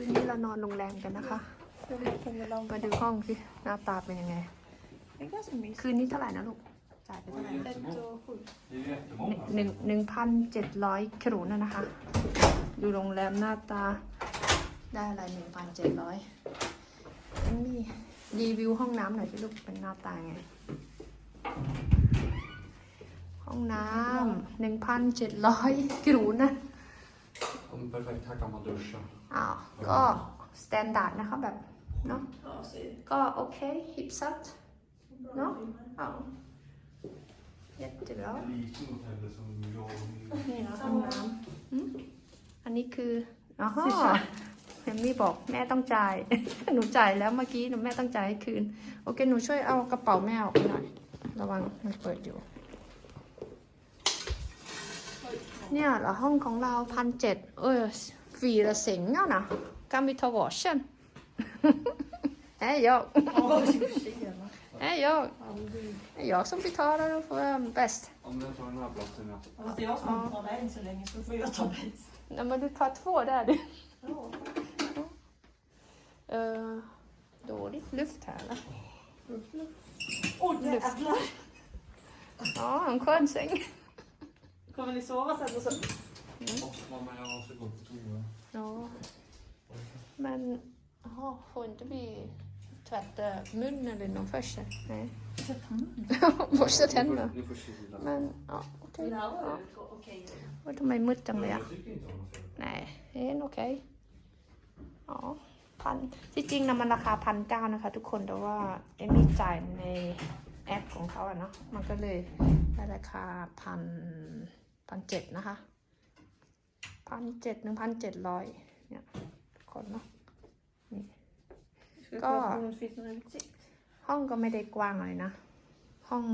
คืนนี้เรานอนโรงแรมกันนะคะ มาดูห้องสิหน้าตาเป็นยังไง Det är ganska mysigt. คืนนี้เท่าไหร่นะลูก จ่ายไปเท่าไหร่ Ett och sju. Det är ju jättemånga. หนึ่งหนึ่งพันเจ็ดร้อยครูนะนะคะ ดูโรงแรมหน้าตาได้อะไรหนึ่งพันเจ็ดร้อยนี่รีวิวห้องน้ำหน่อยสิลูกเป็นหน้าตาไง ห้องน้ำหนึ่งพันเจ็ดร้อยครูนะ Ja, men perfekt, här kan man duscha. อ้าวก็สแตนดาร์ดนะคะแบบเนาะ Ja, så ก็โอเคฮิปซัต bra. Ja. อ้าวเย็ดเดี๋ยว Liten hotell som jag นี่นะห้องน้ำอืมอันนี้คืออ๋อเฮมมี่บอกแม่ต้องจ่าย หนูจ่ายแล้วเมื่อกี้หนูแม่ต้องจ่ายให้คืน โอเค หนูช่วยเอากระเป๋าแม่ออกไปหน่อย ระวังมันเปิดอยู่ เนี่ยเหรอห้องของเราพันเจ็ดเออฟรีละเสงเนาะนะกัน vi ta varsin? Nej, jag. Nej, jag. Det är jag som betalar och får um, bäst. Ja, men jag tar den här platsen ja. Fast det är jag som tar dig än så länge så får jag ta bäst. Nej, men du tar två där du. Ja. Uh, dåligt luft här eller? Oj jävlar! Ja, en skön säng. Kommer ni sova sen och så? Åh, mamma, jag måste gå på toa. Ja. Men aha, får inte vi tvätta munnen eller någon först? Nej. Borsta Ni tänderna. får, ni får kila. Men ja, okej. Det här var Ja. ju okej. Och de är mutt จังเลย Men อะ jag tycker inte om det. Nej, det är okej. Ja, พันที่จริงนะมันราคาพันเก้านะคะ ทุกคนแต่ว่าเอมมี่จ่ายในแอปของเขาอะเนาะ มันก็เลยได้ราคาพัน พันเจ็ดนะคะพันเจ็ดหนึ่งพันเจ็ดร้อยเนี่ยทุกคนเนาะ Ska vi Ja. kolla om det finns någon utsikt? ห้องก็ไม่ได้กว้างเลยนะ ห้อง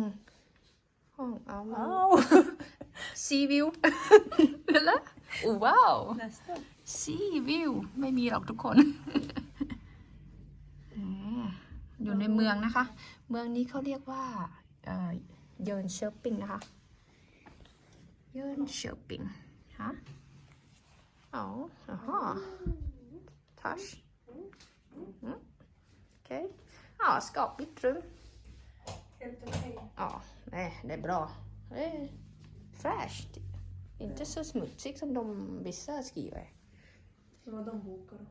ห้องเอามา Wow! ซีวิวแล้วว้าว Nästan. ซีวิวไม่มีหรอกทุกคนแหมอยู่ในเมืองนะคะ เมืองนี้เขาเรียกว่าเอ่อเยินเชอร์ปิงนะคะ เยินเชอร์ปิงฮะอ๋ออ๋อทัชอืมโอเค ja skapligt rum Helt okej. ja nej det är bra det är fräscht inte så smutsigt som de vissa skriver Det var de bokar då.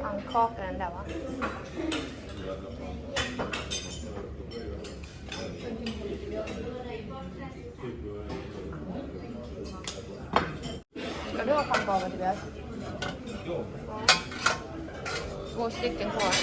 Pannkaka den där va? Ska du ha pannkaka Tobias? Ja. Två stycken kvar.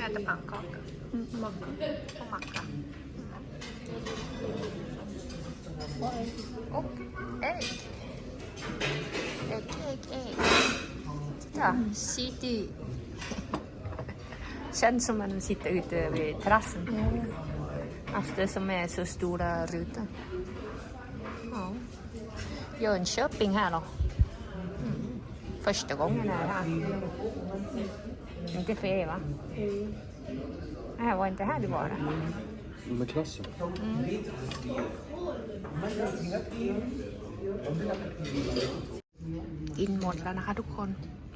Jag äter pannkaka. Mm, macka. Och macka. Och ägg. Ägg, ägg, ägg. Ja, city. Känns som man sitter ute vid terrassen. Alltså det som är så stora rutor. Ja. Jönköping här då. Mm. Första gången är jag här. Inte för er va? Det här var inte här du var då? Med klassen? กินหมดแล้วนะคะทุกคน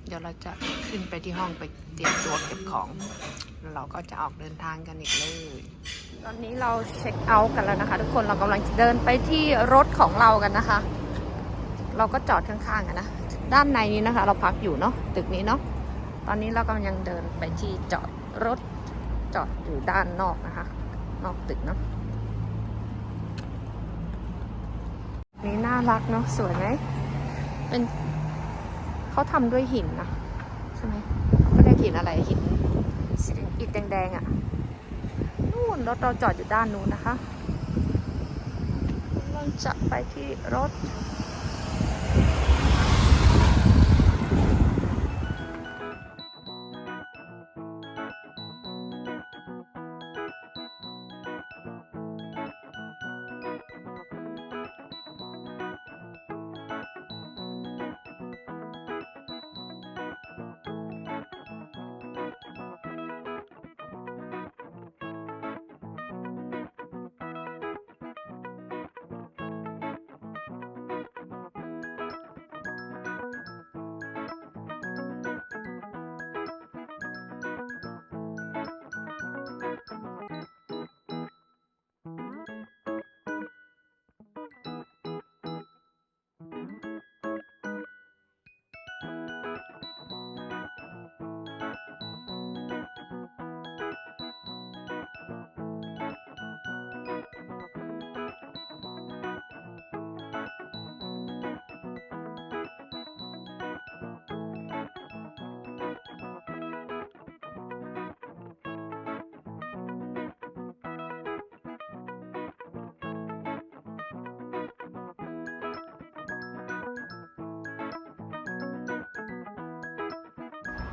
เดี๋ยวเราจะขึ้นไปที่ห้องไปเตรียมตัวเก็บของแล้วเราก็จะออกเดินทางกันอีกเลย ตอนนี้เราเช็คเอาท์กันแล้วนะคะ ทุกคน เรากำลังจะเดินไปที่รถของเรากันนะคะ เราก็จอดข้างๆกันนะ ด้านในนี้นะคะ เราพักอยู่เนาะตึกนี้เนาะตอนนี้เรากำลังเดินไปที่จอดรถจอดอยู่ด้านนอกนะคะ นอกตึกเนาะนี่น่ารักเนาะสวยไหมเป็นเขาทำด้วยหินนะใช่ไหมเขาเรียกหินอะไรหินสีอิฐแดงๆอะ่ะนู่นรถเราจอดอยู่ด้านนู้นนะคะเราจะไปที่รถ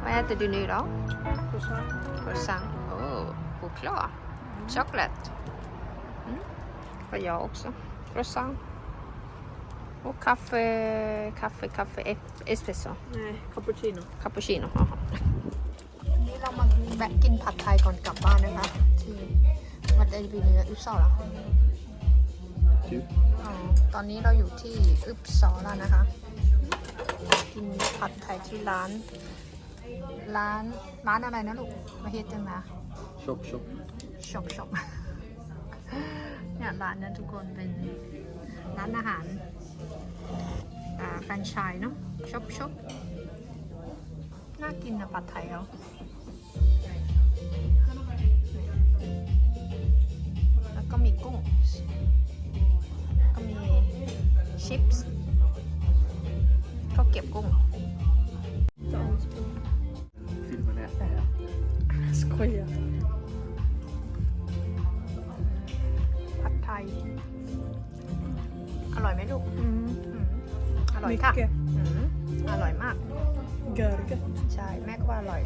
Vad äter du nu då? Croissant. Croissant. Oh, choklad. Chocolate. Mm. Och jag också. Croissant. Och kaffe, kaffe, kaffe, ep- espresso. Nej, cappuccino. คาปูชิโน่วันนี้เรามาแวะกินผัดไทยก่อนกลับบ้านนะคะที่วัดเอบีเนื้ออึบซอแล้ว Typ. อ๋อตอนนี้เราอยู่ที่อึบซอแล้วนะคะ กินผัดไทยที่ร้าน ร้านร้านอะไรนะลูกมาเฮ็ดจังนะ Chop, chop. ชอบชอบเนี่ยร้านนั้นทุกคนเป็นร้านอาหารอ่าแฟรนไชส์เนาะชอบชอบน่ากินนะผัดไทยเขาแล้วก็มีกุ้ง ก็มีชิปส์ก็เก็บกุ้ง อร่อยไหมลูก Mm. อืมอร่อยค่ะ Mycket. อืมอร่อยมาก Görgött. ใช่ แม่ก็ว่าอร่อย